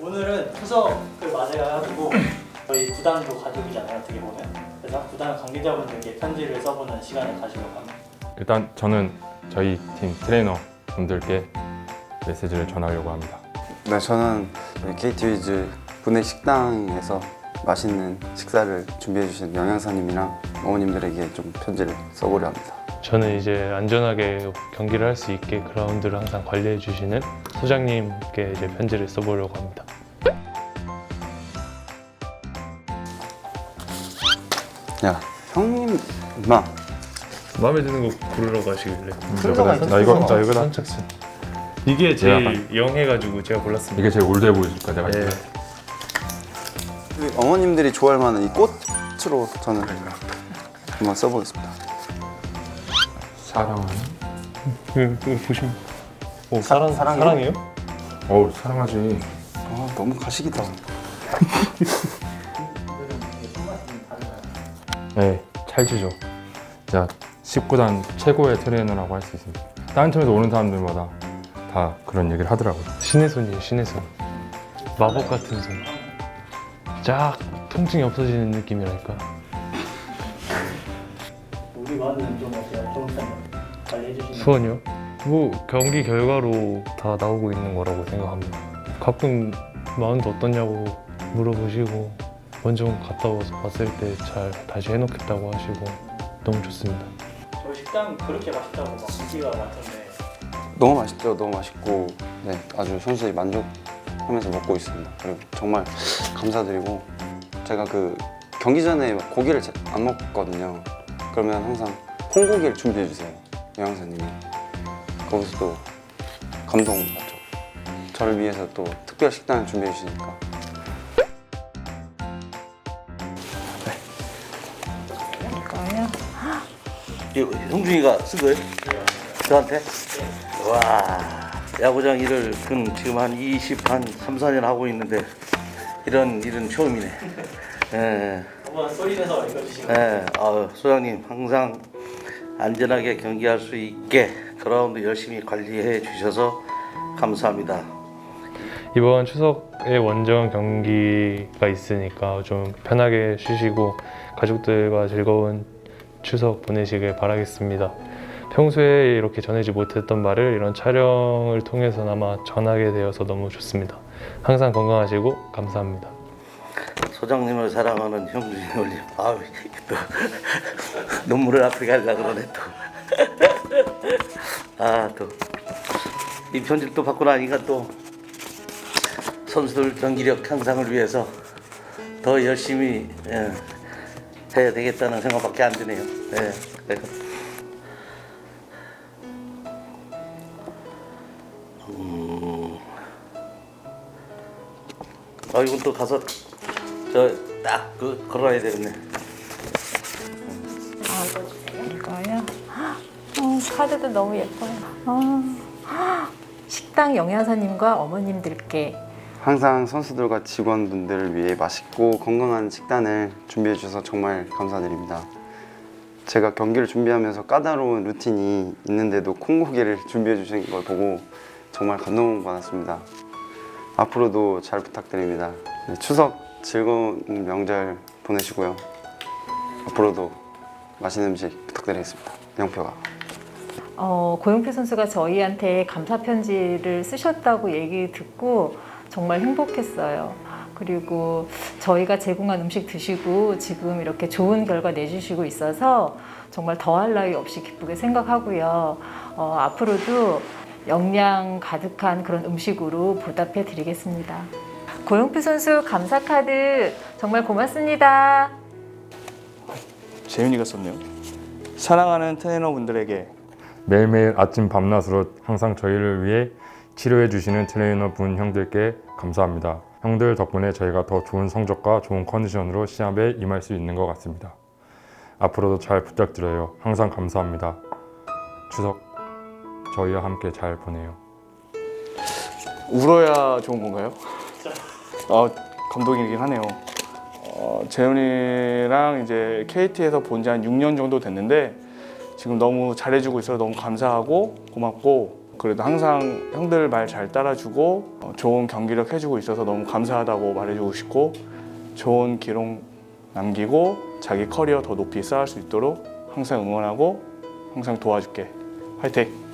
오늘은 추석을 맞아가지고 저희 구단도 가족이잖아요 어떻게 보면 그래서 구단 관계자분들께 편지를 써보는 시간을 가지려고 합니다 일단 저는 저희 팀 트레이너 분들께 메시지를 전하려고 합니다. 네, 저는 KT 위즈 분해 식당에서 맛있는 식사를 준비해 주신 영양사님이랑 어머님들에게 좀 편지를 써보려 합니다. 저는 이제 안전하게 경기를 할 수 있게 그라운드를 항상 관리해 주시는 소장님께 이제 편지를 써보려고 합니다. 야, 형님, 임마. 마음에 드는 거 고르러 가시길래. 순서가 있죠, 나 이거 나 순서가. 이거다. 선착순. 이게 제일 영해가지고 제가 골랐습니다. 이게 제일 올드해 보이니까 내가 네. 이거. 그 어머님들이 좋아할 만한 이 꽃으로 저는 한번 써보겠습니다. 사랑하는. 그, 그 보시면. 오 사랑 사랑해요? 사랑해요? 어우 사랑하지. 아, 너무 가식이다. 네, 찰지죠. 자, 19단 최고의 트레이너라고 할 수 있습니다. 다른 팀에서 오는 사람들마다 다 그런 얘기를 하더라고요. 신의 손이에요 신의 손. 마법 같은 손. 쫙 통증이 없어지는 느낌이랄까. 마음은 좀 어때요? 조금씩 관리해 주시는 수원이요? 뭐 경기 결과로 다 나오고 있는 거라고 생각합니다. 가끔 마음도 어떠냐고 물어보시고 먼저 갔다 와서 봤을 때 잘 다시 해놓겠다고 하시고 너무 좋습니다. 저희 식당 그렇게 맛있다고 막 인기가 많던데 너무 맛있죠, 너무 맛있고, 네, 아주 선수들이 만족하면서 먹고 있습니다. 그리고 정말 감사드리고, 제가 그 경기 전에 막 고기를 잘안 먹거든요. 그러면 항상 콩고기를 준비해 주세요, 영양사님이. 거기서 또 감동 받죠. 저를 위해서 또 특별 식단을 준비해 주시니까. 이거요? 이거 형준이가 쓴 거예요? 저한테? 와 야구장 일을 근 지금 한 20, 한 3, 4년 하고 있는데 이런 일은 처음이네. 예, 한번 소리내서 읽어주시면 예, 아, 소장님 항상 안전하게 경기할 수 있게 그라운드 열심히 관리해 주셔서 감사합니다. 이번 추석에 원정 경기가 있으니까 좀 편하게 쉬시고 가족들과 즐거운 추석 보내시길 바라겠습니다. 평소에 이렇게 전하지 못했던 말을 이런 촬영을 통해서나마 전하게 되어서 너무 좋습니다. 항상 건강하시고 감사합니다. 소장님을 사랑하는 형준이 올림. 아우 또 눈물을 앞에 갈라 그러네 또. 아또 이 편지를 또 받고 나니까 또 선수들 경기력 향상을 위해서 더 열심히 예, 해야 되겠다는 생각밖에 안 드네요. 예, 그래서 음, 아 이건 또 가서 저 딱 그 걸어야 되겠네. 이거요? 어, 카드도 너무 예뻐요. 어. 식당 영양사님과 어머님들께 항상 선수들과 직원분들을 위해 맛있고 건강한 식단을 준비해 주셔서 정말 감사드립니다. 제가 경기를 준비하면서 까다로운 루틴이 있는데도 콩고기를 준비해 주신 걸 보고 정말 감동받았습니다. 앞으로도 잘 부탁드립니다. 네, 추석 즐거운 명절 보내시고요. 앞으로도 맛있는 음식 부탁드리겠습니다. 영표가. 어, 고영표 선수가 저희한테 감사 편지를 쓰셨다고 얘기 듣고 정말 행복했어요. 그리고 저희가 제공한 음식 드시고 지금 이렇게 좋은 결과 내주시고 있어서 정말 더할 나위 없이 기쁘게 생각하고요. 어, 앞으로도 영양 가득한 그런 음식으로 보답해 드리겠습니다. 고영표 선수 감사 카드 정말 고맙습니다. 재윤이가 썼네요. 사랑하는 트레이너분들에게 매일매일 아침 밤낮으로 항상 저희를 위해 치료해 주시는 트레이너 분 형들께 감사합니다. 형들 덕분에 저희가 더 좋은 성적과 좋은 컨디션으로 시합에 임할 수 있는 것 같습니다. 앞으로도 잘 부탁드려요. 항상 감사합니다. 추석 저희와 함께 잘 보내요. 울어야 좋은 건가요? 어, 감동이긴 하네요. 어, 재윤이랑 이제 KT에서 본 지 한 6년 정도 됐는데 지금 너무 잘해주고 있어서 너무 감사하고 고맙고 그래도 항상 형들 말 잘 따라주고 어, 좋은 경기력 해주고 있어서 너무 감사하다고 말해주고 싶고 좋은 기록 남기고 자기 커리어 더 높이 쌓을 수 있도록 항상 응원하고 항상 도와줄게. 화이팅!